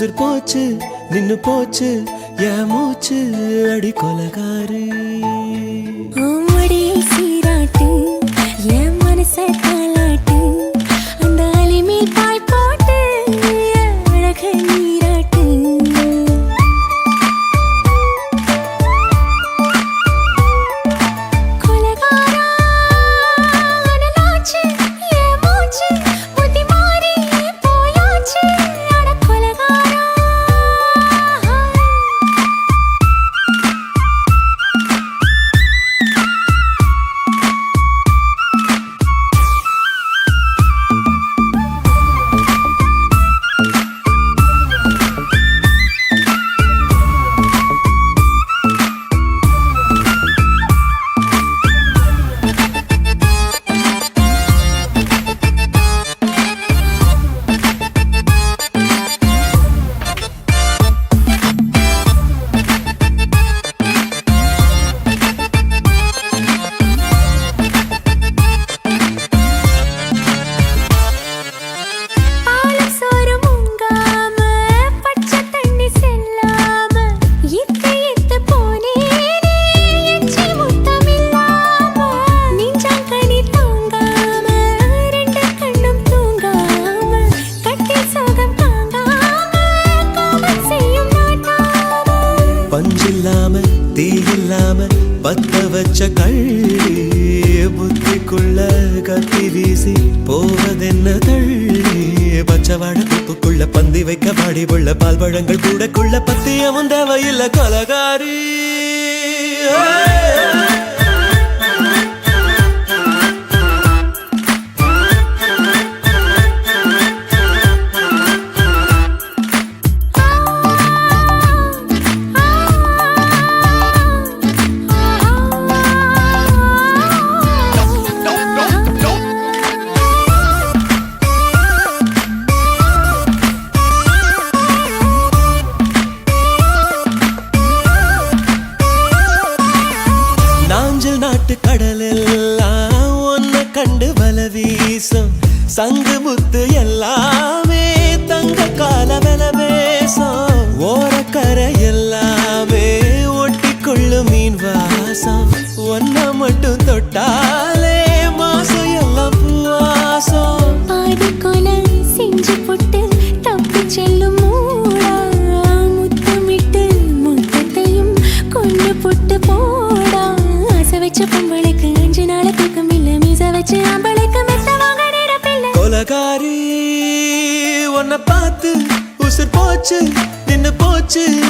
உசுர் போச்சு நின்னு போச்சு என் மூச்சு அடி கொலகாரே. பழங்கள் கூட கொள்ள பத்தி அவன் தேவையில்லை. வச்சு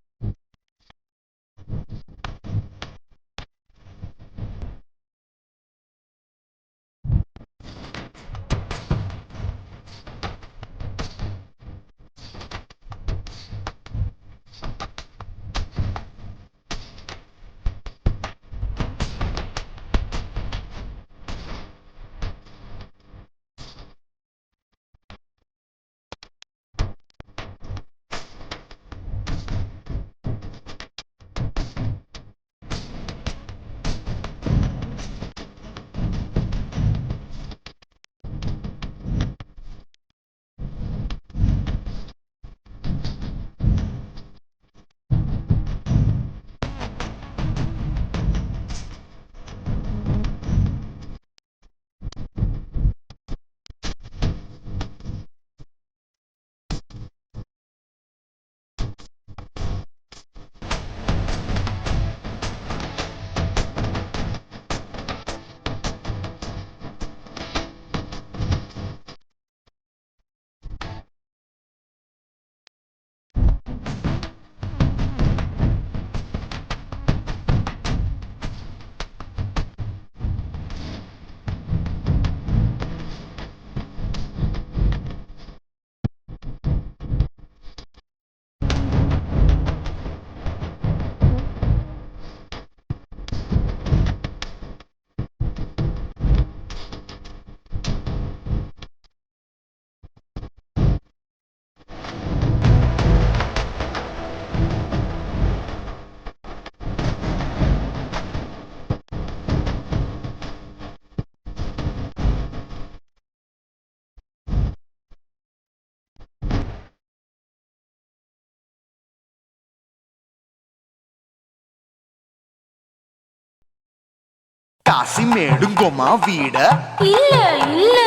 కాశీమేడుంగొమా వీడ ఇల్ల ఇల్ల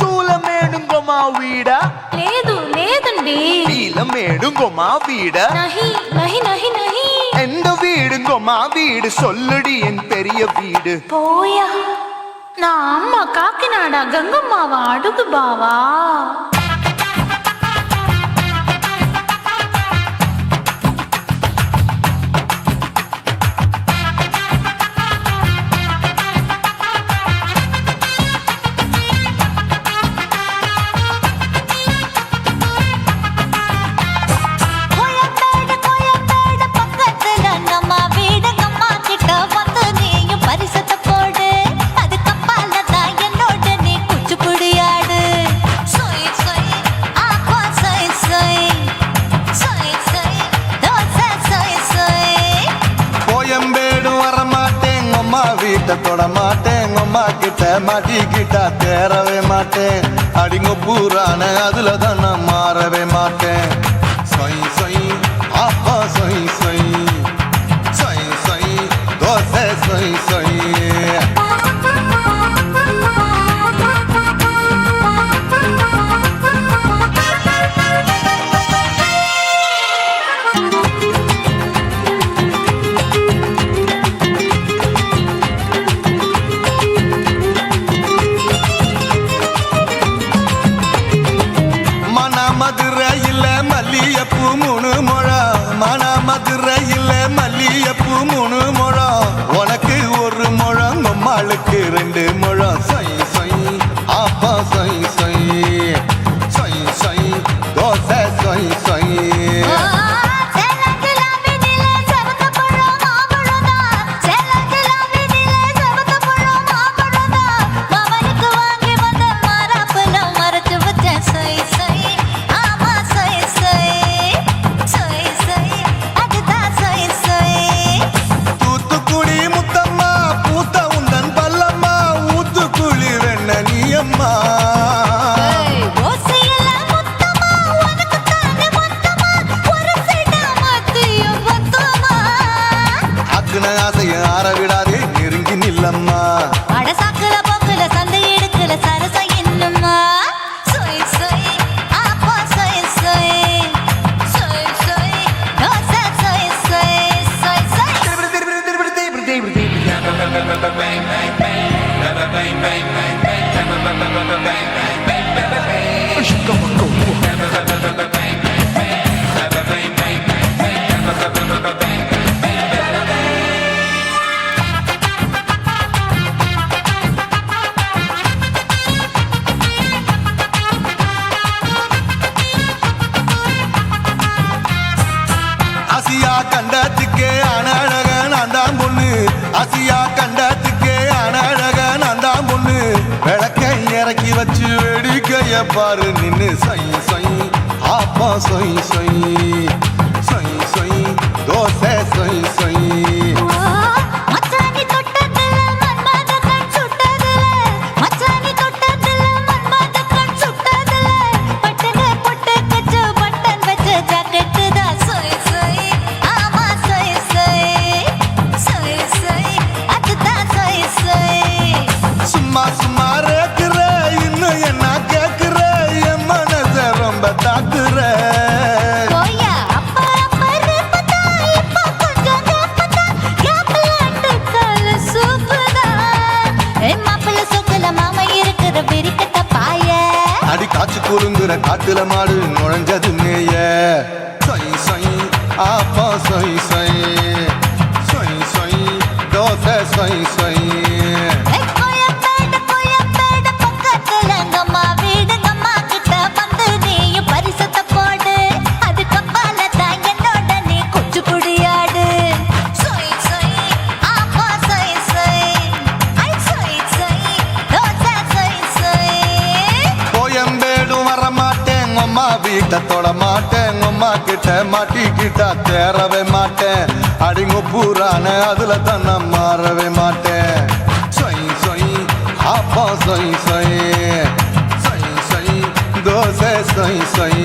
చూలమేడుంగొమా వీడ లేదు లేదండి నీలమేడుంగొమా వీడ నహి నహి నహి నహి ఎండ వీడుంగొమా వీడు సొల్లుడి ఎన్ పెరియ వీడు పోయా నా అమ్మ కాకినాడ గంగమ్మావ అడుగు బావా அம்மா வீட்டை தொட மாட்டேன். அம்மா கிட்ட மாட்டிக்கிட்டா தேரவே மாட்டேன். அடிங்க பூரான அதுல தான் நான் மாறவே மாட்டேன். குதிரையில் அசியா கண்டத்துக்கே அனழக நான் தான் பொண்ணு. விளக்கை இறக்கி வச்சு வெடிக்கைய பாரு. நின்னு சை சை ஆப்பா சொய் சொய். சொய் சொய். தோசை சொய் மறக்கிற இன்னும் என்ன கேட்கிற என் மனச ரொம்ப தாக்குற. அடி காச்சு குறுங்குற காத்துல மாடு நுழைஞ்சது மேய. சை சை ஆப்பா சை சை கிட்ட தொட மாட்டேன் உம்மா கிட்ட மாட்டிக்கிட்டா தேரவே மாட்டேன். அடிங்க பூரான அதுல தான் நான் மாறவே மாட்டேன். சொய் சொய் அப்பா சொய் சொய். சொய் சொய் தோசை சொய் சொய்.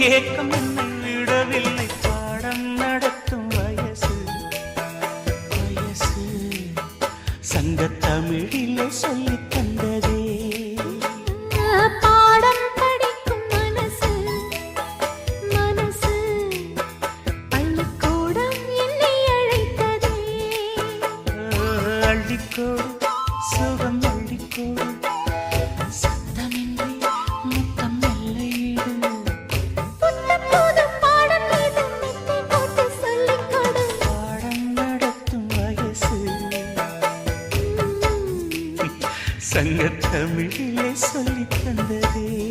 தூக்கமில்லை சங்கத் தமிழிலே சொல்லி தந்ததே.